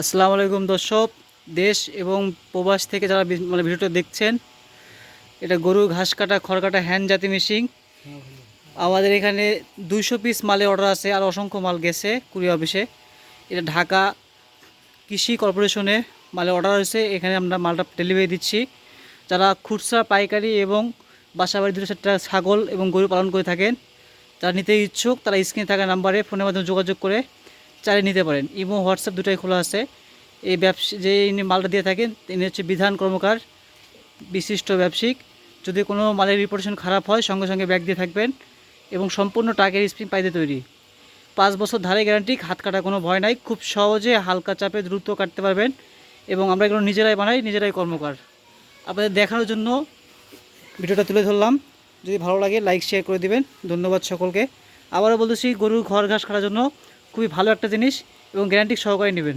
আসসালামু আলাইকুম দর্শক, দেশ এবং প্রবাস থেকে যারা মানে ভিডিওটা দেখছেন, এটা গরু ঘাস কাটা, খড় কাটা হ্যান্ড জাতি মেশিন আমাদের এখানে দুইশো পিস মালের অর্ডার আছে আর অসংখ্য মাল গেছে কুড়ি অফিসে। এটা ঢাকা কৃষি কর্পোরেশনে মালের অর্ডার হয়েছে, এখানে আমরা মালটা ডেলিভারি দিচ্ছি। যারা খুচরা, পাইকারি এবং বাসাবাড়ি দুটো চারটা ছাগল এবং গরু পালন করে থাকেন, তারা নিতে ইচ্ছুক, তারা স্ক্রিনে থাকা নাম্বারে ফোনের মাধ্যমে যোগাযোগ করে চালিয়ে নিতে পারেন। ইমো, হোয়াটসঅ্যাপ দুটাই খোলা আছে। এই ব্যবসা, যে ইনি মালটা দিয়ে থাকেন, তিনি হচ্ছে বিধান কর্মকার, বিশিষ্ট ব্যবসায়িক যদি কোনো মালের রিপোর্টেশন খারাপ হয়, সঙ্গে সঙ্গে ব্যাগ দিয়ে থাকবেন এবং সম্পূর্ণ টাকের স্প্রিং পাইতে তৈরি। পাঁচ বছর ধারে গ্যারান্টি হাত কাটা কোনো ভয় নাই। খুব সহজে হালকা চাপে দ্রুত কাটতে পারবেন এবং আমরা এগুলো নিজেরাই বানাই, নিজেরাই কর্মকার। আপনাদের দেখানোর জন্য ভিডিওটা তুলে ধরলাম। যদি ভালো লাগে লাইক শেয়ার করে দিবেন। ধন্যবাদ সকলকে। আবারও বলতেছি গরুর ঘর, ঘাস কাটার জন্য খুবই ভালো একটা জিনিস এবং গ্যারান্টি সহকারে নেবেন।